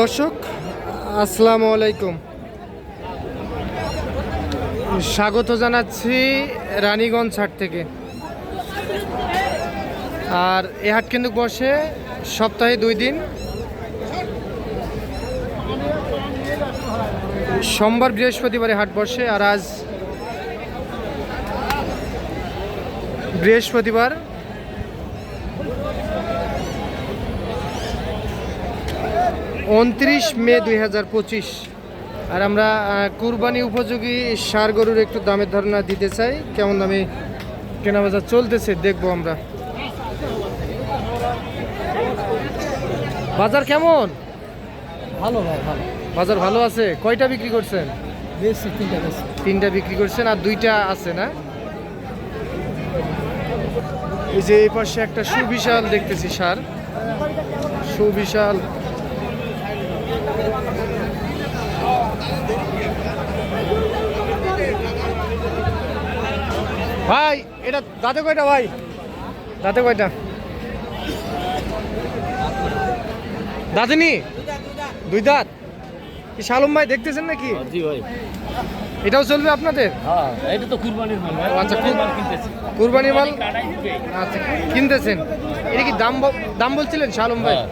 দর্শক, আসসালামু আলাইকুম। স্বাগত জানাচ্ছি রানীগঞ্জ হাট থেকে। আর এ হাট কিন্তু বসে সপ্তাহে দুই দিন। সোমবার বৃহস্পতিবারে হাট বসে আর আজ বৃহস্পতিবার উনত্রিশ মে দুই হাজার পঁচিশ। আর আমরা কুরবানি উপযোগী সার গরুর একটু দামের ধারণা দিতে চাই। কেমন দামে কেনাবেচা চলতেছে দেখব আমরা। বাজার কেমন? ভালো ভাই ভালো। বাজার ভালো আছে? কয়টা বিক্রি করছেন? তিনটা বিক্রি করছেন আর দুইটা আছে না? এই যে এই পাশে একটা সুবিশাল দেখতেছি সার। সুবিশাল ভাই এটা দাঁতে কয়টা ভাই? দাঁতে কয়টা? দাঁতে নি? দুই দাঁত? কি শালম ভাই দেখতেছেন নাকি? জি ভাই। এটাও চলবে আপনাদের? হ্যাঁ এটা তো কুরবানির মাল আচ্ছা, কুরবানির মাল আচ্ছা কিনতেছেন। এটা কি দাম দাম বলছিলেন শালম ভাই? হ্যাঁ।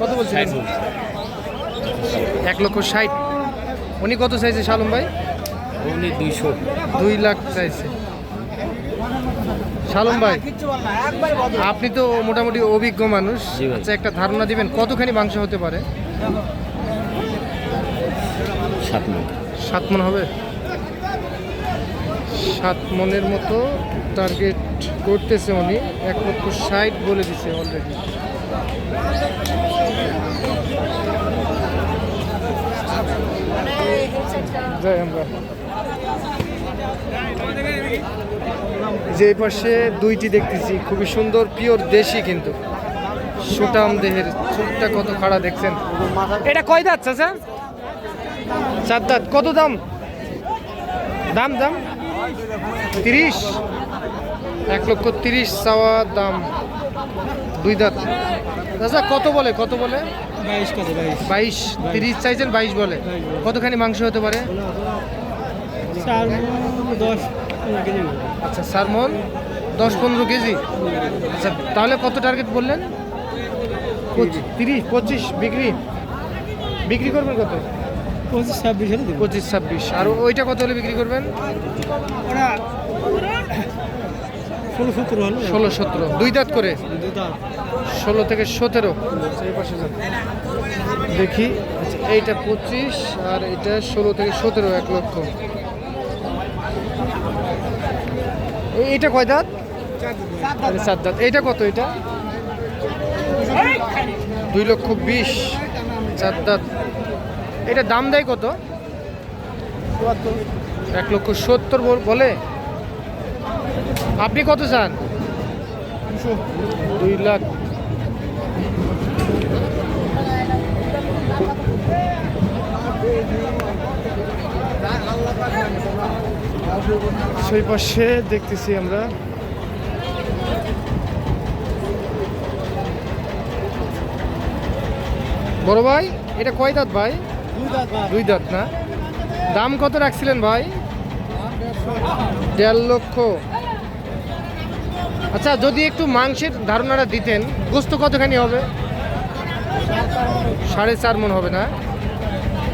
কত বলছিলেন? এক লক্ষ ষাট। উনি কত চাইছে শালম ভাই? উনি দুইশো। দুই লাখ চাইছে। শালম ভাই আপনি তো মোটামুটি অভিজ্ঞ মানুষ। আচ্ছা একটা ধারণা দিবেন কতখানি মাংস হতে পারে? সাত মিনিট সাত মন হবে? সাত মনের মতো টার্গেট করতেছে উনি এক লক্ষ ষাট বলে দিছে অলরেডি যাই আমরা। যে পাশে দুইটি দেখতেছি খুবই সুন্দর পিওর দেশি কিন্তু। সুটাম দেহের চুলটা কত খাড়া দেখছেন। এটা কয় দাঁত চাচা? চার দাঁত। কত দাম? দাম দাম? তিরিশ? এক লক্ষ তিরিশ চাওয়া দাম। দুই দাঁত। দাদা কত বলে কত বলে? বাইশ তিরিশ চাইছেন বাইশ বলে। কতখানি মাংস হতে পারে? দশ আচ্ছা সারমন দশ পনেরো কেজি? আচ্ছা তাহলে কত টার্গেট বললেন? তিরিশ পঁচিশ বিক্রি? বিক্রি করবেন কত? পঁচিশ ছাব্বিশ হলে পঁচিশ ছাব্বিশ। আর ওইটা কত হলে বিক্রি করবেন? ষোলো সতেরো হলো ষোলো সতেরো। দুই দাঁত করে? ষোলো থেকে সতেরো। এই পাশে যান। দেখি। আচ্ছা, এইটা পঁচিশ আর এটা ষোলো থেকে সতেরো এক লক্ষ। এইটা কয় দাঁত? চার দাঁত। এইটা কত এটা? দুই লক্ষ বিশ। চার দাঁত। এটা দাম দেয় কত? এক লক্ষ সত্তর বলে? আপনি কত চান? দুই লাখ। সেই পাশে দেখতেছি আমরা। বড় ভাই এটা কয় দাঁত ভাই? দুই দাঁত না? দাম কত রাখছিলেন ভাই? দেড় লক্ষ। আচ্ছা যদি একটু মাংসের ধারণাটা দিতেন গোস্ত কতখানি হবে? সাড়ে চার মন হবে না?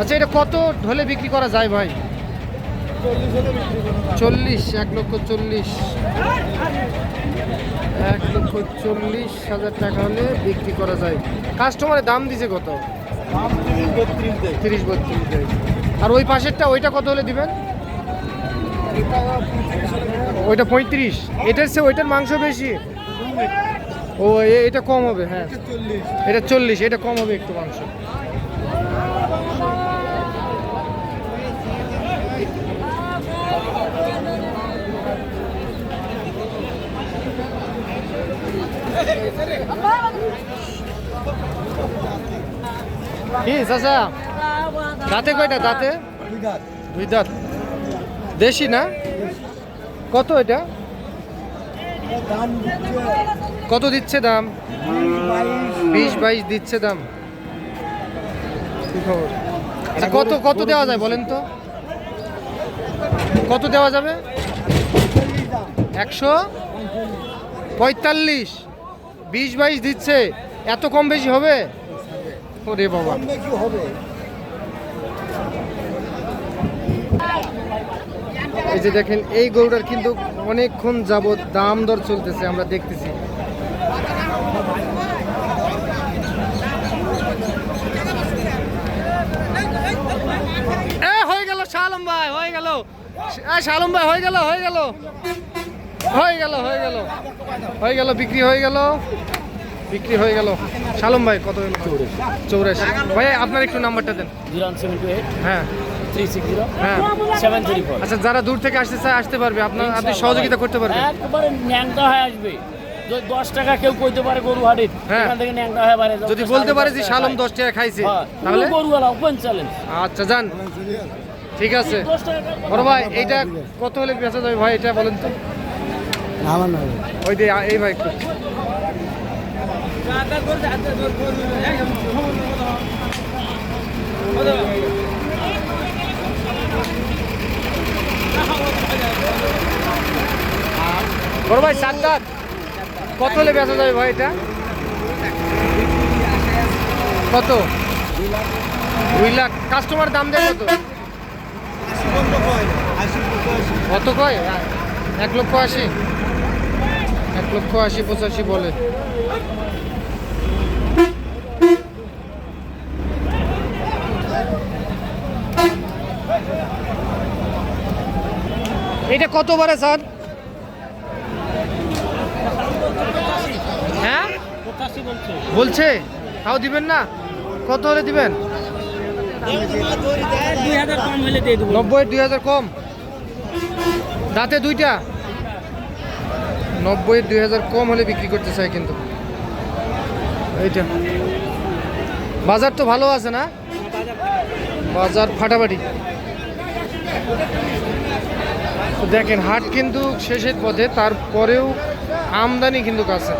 আচ্ছা এটা কত হলে বিক্রি করা যায় ভাই? চল্লিশ এক লক্ষ চল্লিশ। এক লক্ষ চল্লিশ হাজার টাকা হলে বিক্রি করা যায়। কাস্টমারের দাম দিছে কত? তিরিশ বত্রিশ। দেয় আর ওই পাশেরটা ওইটা কত হলে দিবেন? ওইটা পঁয়ত্রিশ। এটার সে ওইটার মাংস বেশি? ও এ- এটা কম হবে হ্যাঁ। এটা চল্লিশ এটা কম হবে একটু মাংস। কি, চাচা? দাঁতে কয়টা, দাঁতে? দুই দাঁত। দেশি না? কত এটা? কত দিচ্ছে দাম? বিশ, বাইশ দিচ্ছে দাম। আচ্ছা কত কত দেওয়া যায় বলেন তো? কত দেওয়া যাবে? একশো? পঁয়তাল্লিশ। বিশ, বাইশ দিচ্ছে। এত কম বেশি হবে? ওরে বাবা। এই যে দেখেন এই গরুটার কিন্তু অনেকক্ষণ যাবত দাম দর চলতেছে আমরা দেখতেছি। হয়ে গেল শালম ভাই হয়ে গেল। শালম ভাই হয়ে গেল হয়ে গেল। হয়ে গেল হয়ে গেল। হয়ে গেল বিক্রি হয়ে গেল। বিক্রি হয়ে গেল। শালম ভাই কত হলো? চৌরাশি। ভাই আপনার একটু নাম্বারটা দেন। Zero seven two eight. হ্যাঁ। হ্যাঁ। আচ্ছা যারা দূর থেকে আসতে চায় আসতে পারবে। আপনার আপনি সহযোগিতা করতে পারবেন। একবারে ন্যাংটা হয়ে আসবে। যদি দশ টাকা কেউ কইতে পারে গরু হাটের হ্যাঁ। এখান থেকে ন্যাংটা হয়ে পারে যদি বলতে পারে যে শালম দশ টাকা খাইছে তাহলে? গরু আলা ওপেন চ্যালেঞ্জ আচ্ছা যান। ঠিক আছে। বড় ভাই এইটা কত হলে বেচা যাবে ভাই এটা বলেন তো। আমার না ওই যে এই ভাই বড় ভাই সাত দাঁত কত হলে বেচা যাবে ভাই এটা? কত? দুই লাখ। কাস্টমার দাম দেয় কত? কত কয়? এক লক্ষ আশি। এক লক্ষ আশি, পঁচাশি বলে। এটা কত বারে স্যার? হ্যাঁ? বলছে। তাও দিবেন না? কত হলে দিবেন? নব্বই, দুই হাজার কম। দাঁতে দুইটা? নব্বই, দুই হাজার কম হলে বিক্রি করতে চাই কিন্তু। এইটা বাজার তো ভালো আছে না? বাজার ফাটাফাটি। দেখেন হাট কিন্তু শেষের পথে তারপরেও আমদানি কিন্তু আছে